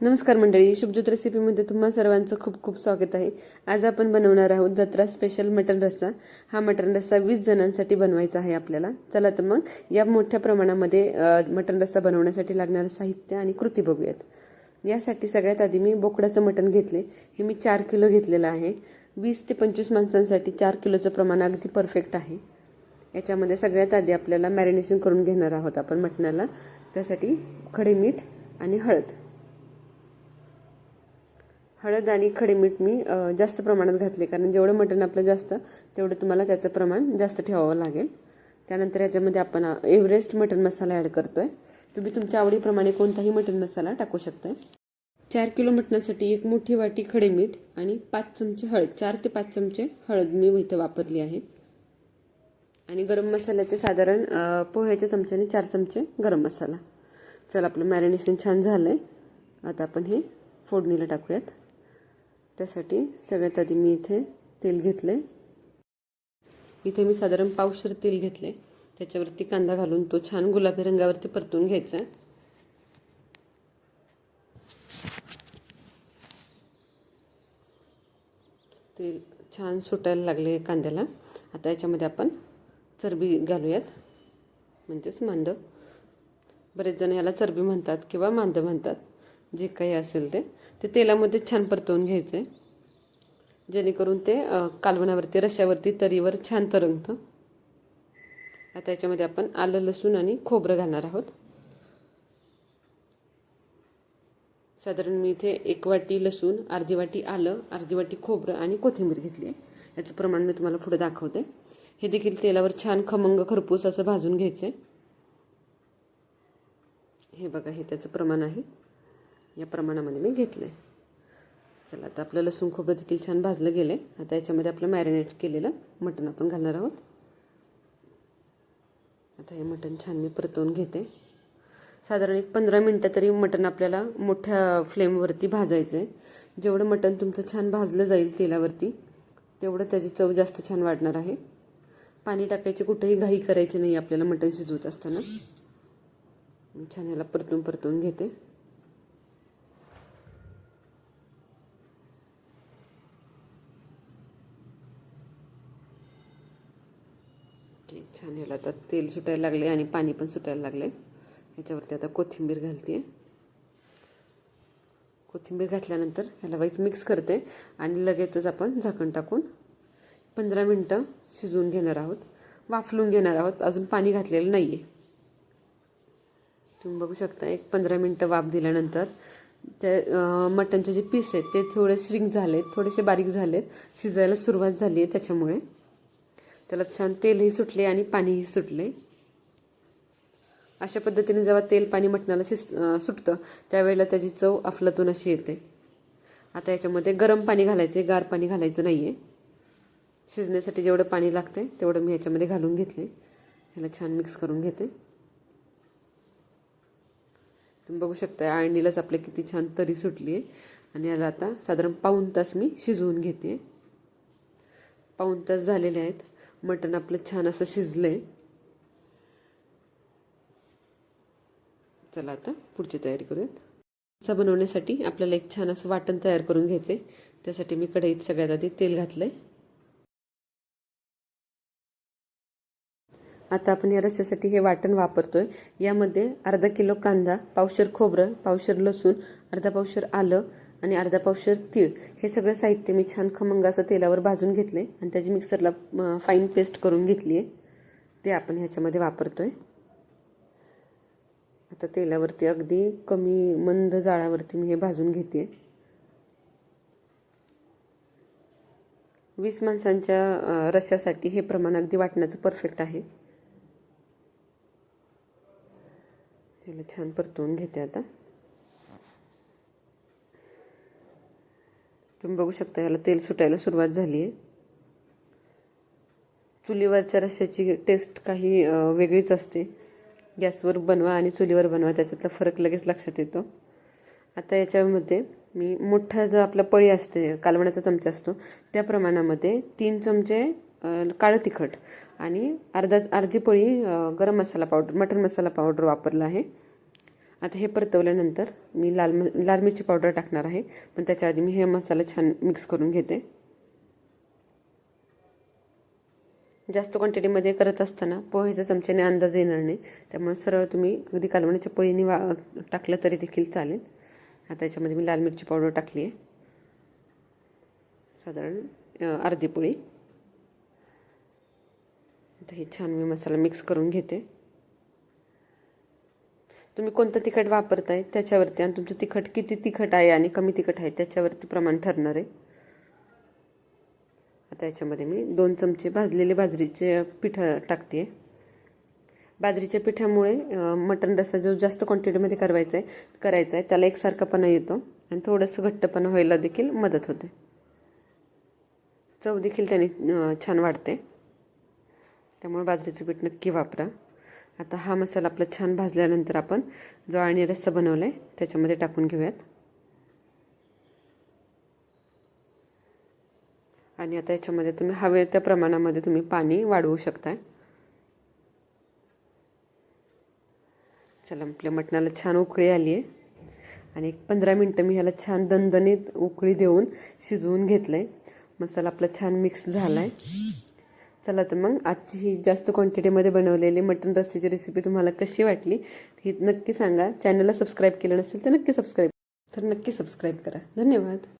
नमस्कार मंडळी शुभज्योत रेसिपीमध्ये तुम्हा सर्वांचं खूप खूप स्वागत आहे. आज आपण बनवणार आहोत जत्रा स्पेशल मटन रस्सा. हा मटन रस्सा वीस जणांसाठी बनवायचा आहे आपल्याला. चला तर मग या मोठ्या प्रमाणामध्ये मटन रस्सा बनवण्यासाठी लागणारं साहित्य आणि कृती बघूयात. यासाठी सगळ्यात आधी मी बोकडाचं मटण घेतले. हे मी चार किलो घेतलेलं आहे. वीस ते पंचवीस माणसांसाठी चार किलोचं प्रमाण अगदी परफेक्ट आहे. याच्यामध्ये सगळ्यात आधी आपल्याला मॅरिनेशन करून घेणार आहोत आपण मटणाला. त्यासाठी खडे मीठ आणि हळद. हळद आणि खडे मीठ मी जास्त प्रमाणात घातले. कारण जेवढं मटण आपलं जास्त तेवढं तुम्हाला त्याचं प्रमाण जास्त ठेवावं लागेल. त्यानंतर याच्यामध्ये आपण एव्हरेस्ट मटण मसाला ॲड करतो आहे तुम्ही तुमच्या आवडीप्रमाणे कोणताही मटण मसाला टाकू शकताय. चार किलो मटणासाठी एक मोठी वाटी खडे मीठ आणि पाच चमचे हळद चार ते पाच चमचे हळद मी इथं वापरली आहे. आणि गरम मसाल्याचे साधारण पोह्याच्या चमच्याने चार चमचे गरम मसाला. चला आपलं मॅरिनेशन छान झालं आहे आता आपण हे फोडणीला टाकूयात. त्यासाठी सगळ्यात आधी मी इथे तेल घेतले इथे मी साधारण पावशर तेल घेतले त्याच्यावरती कांदा घालून तो छान गुलाबी रंगावरती परतून घ्यायचा. तेल छान सुटायला लागले कांद्याला. आता याच्यामध्ये आपण चरबी घालूयात. म्हणजेच मांद बरेच जण याला चरबी म्हणतात किंवा मांद म्हणतात. जे काही असेल ते ते तेलामध्ये छान परतवून घ्यायचं आहे जेणेकरून ते कालवणावरती रश्यावरती तरीवर छान तरंगतं. आता याच्यामध्ये आपण आलं लसूण आणि खोबरं घालणार आहोत. साधारण मी इथे एक वाटी लसूण अर्धी वाटी आलं अर्धी वाटी खोबरं आणि कोथिंबीर घेतली आहे. याचं प्रमाण मी तुम्हाला पुढे दाखवते. हे देखील तेलावर छान खमंग खरपूस असं भाजून घ्यायचं आहे हे बघा हे त्याचं प्रमाण आहे. या प्रमाणामध्ये मी घेतलं आहे चला आता आपलं लसूण खोबरं देखील छान भाजलं गेलं आहे आता याच्यामध्ये आपलं मॅरिनेट केलेलं मटण आपण घालणार आहोत. आता हे मटण छान मी परतवून घेते. साधारण एक पंधरा मिनटं तरी मटण आपल्याला मोठ्या फ्लेमवरती भाजायचं आहे जेवढं मटण तुमचं छान भाजलं जाईल तेलावरती तेवढं त्याची चव जास्त छान वाढणार आहे. पाणी टाकायची कुठेही घाई करायची नाही आपल्याला मटण शिजवत असताना. छान ह्याला परतून परतून घेते. छान ह्याला आता तेल सुटायला लागले आणि पाणी पण सुटायला लागले. ह्याच्यावरती आता कोथिंबीर घालते कोथिंबीर घातल्यानंतर ह्याला वाईस मिक्स करते आणि लगेचच आपण झाकण टाकून पंधरा मिनटं शिजवून घेणार आहोत. वाफलून घेणार आहोत. अजून पाणी घातलेलं नाही आहे तुम्ही बघू शकता एक पंधरा मिनटं वाफ दिल्यानंतर ते मटणचे जे पीस आहेत ते थोडे श्रिंक झालेत थोडेसे बारीक झालेत. शिजायला सुरुवात झाली आहे त्याच्यामुळे. त्याला छान तेलही सुटले आणि पाणीही सुटले. अशा पद्धतीने जेव्हा तेल पाणी मटणाला शिस सुटतं त्यावेळेला त्याची चव अफलातून अशी येते. आता याच्यामध्ये गरम पाणी घालायचे गार पाणी घालायचं नाही आहे शिजण्यासाठी जेवढं पाणी लागते तेवढं मी ह्याच्यामध्ये घालून घेतले. ह्याला छान मिक्स करून घेते. तुम्ही बघू शकता आळणीलाच आपल्या किती छान तरी सुटली आहे आणि याला आता साधारण पाऊण तास मी शिजवून घेते. पाऊण तास झालेले आहेत. मटण आपलं छान असं शिजलं आहे चला आता पुढची तयारी करूयात. रस्सा बनवण्यासाठी आपल्याला एक छान असं वाटण तयार करून घ्यायचं आहे त्यासाठी मी कढईत सगळ्यात आधी तेल घातलं आहे आता आपण या रस्स्यासाठी हे वाटण वापरतोय. यामध्ये अर्धा किलो कांदा पावशर खोबरं पावशर लसूण अर्धा पावशर आलं आणि अर्धा पावशर तीळ. हे सगळं साहित्य मी छान खमंग असं तेलावर भाजून घेतलं आहे आणि त्याची मिक्सरला फाईन पेस्ट करून घेतली आहे ते आपण ह्याच्यामध्ये वापरतो आहे आता तेलावरती अगदी कमी मंद जाळावरती मी हे भाजून घेते वीस माणसांच्या रश्यासाठी हे प्रमाण अगदी वाटण्याचं परफेक्ट आहे. त्याला छान परतवून घेते आता. तुम्ही बघू शकता ह्याला तेल सुटायला सुरुवात झाली आहे. चुलीवरच्या रश्श्याची टेस्ट काही वेगळीच असते. गॅसवर बनवा आणि चुलीवर बनवा त्याच्यातला फरक लगेच लक्षात येतो. आता याच्यामध्ये मी मोठा जो आपला पळी असते कालवणाचा चमचा असतो त्या प्रमाणामध्ये तीन चमचे काळं तिखट आणि अर्धा अर्धी पळी गरम मसाला पावडर मटन मसाला पावडर वापरला आहे. आता हे परतवल्यानंतर मी लाल म लाल मिरची पावडर टाकणार आहे. पण त्याच्या आधी मी हे मसाला छान मिक्स करून घेते. जास्त क्वांटिटीमध्ये करत असताना पोह्याच्या चमच्याने अंदाज येणार नाही. त्यामुळे सरळ तुम्ही अगदी कालवण्याच्या पळीने वा टाकलं तरी देखील चालेल. आता याच्यामध्ये मी लाल मिरची पावडर टाकली आहे. साधारण अर्धी पोळी. आता हे छान मी मसाला मिक्स करून घेते. तुम्ही कोणतं तिखट वापरताय त्याच्यावरती आणि तुमचं तिखट किती तिखट आहे आणि कमी तिखट आहे त्याच्यावरती प्रमाण ठरणार आहे. आता याच्यामध्ये मी दोन चमचे भाजलेले बाजरीचे पीठ टाकते. बाजरीच्या पिठामुळे मटण रस्सा जो जास्त क्वांटिटीमध्ये करवायचा आहे करायचा आहे त्याला एकसारखापणा येतो आणि थोडंसं घट्टपणा व्हायला देखील मदत होते. चव देखील त्याने छान वाढते. त्यामुळे बाजरीचं पीठ नक्की वापरा. आता हा मसाला आपला छान भाजल्यानंतर आपण जो आणि रस्सा बनवला आहे त्याच्यामध्ये टाकून घेऊयात. आणि आता याच्यामध्ये तुम्ही हवे त्या प्रमाणामध्ये तुम्ही पाणी वाढवू शकताय. चला आपल्या मटणाला छान उकळी आली आहे. आणि एक पंधरा मिनटं मी ह्याला छान दणदणीत उकळी देऊन शिजवून घेतलं आहे मसाला आपला छान मिक्स झाला आहे चला तर मग आजची ही जास्त क्वांटिटीमध्ये बनवलेली मटन रस्सीची रेसिपी तुम्हाला कशी वाटली ही नक्की सांगा. चॅनलला सबस्क्राईब केलं नसेल तर नक्की सबस्क्राईब तर नक्की सबस्क्राईब करा. धन्यवाद.